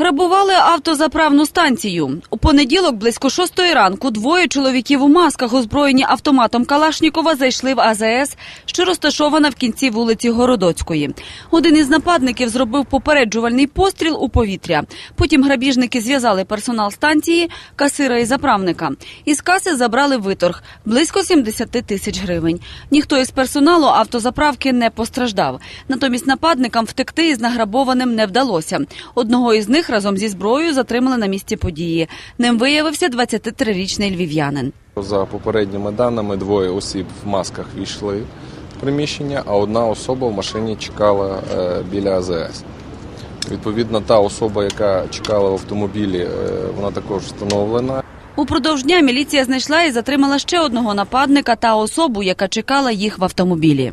Грабували автозаправну станцію. У понеділок близько шостої ранку двоє чоловіків у масках, озброєні автоматом Калашнікова, зайшли в АЗС, що розташована в кінці вулиці Городоцької. Один із нападників зробив попереджувальний постріл у повітря. Потім грабіжники зв'язали персонал станції, касира і заправника. Із каси забрали виторг – близько 70 тисяч гривень. Ніхто із персоналу автозаправки не постраждав. Натомість нападникам втекти із награбованим не вдалося. Одного із них разом зі зброєю затримали на місці події. Ним виявився 23-річний львів'янин. За попередніми даними, двоє осіб в масках війшли в приміщення, а одна особа в машині чекала е, біля АЗС. Відповідно, та особа, яка чекала в автомобілі, е, вона також встановлена. Упродовж дня міліція знайшла і затримала ще одного нападника та особу, яка чекала їх в автомобілі.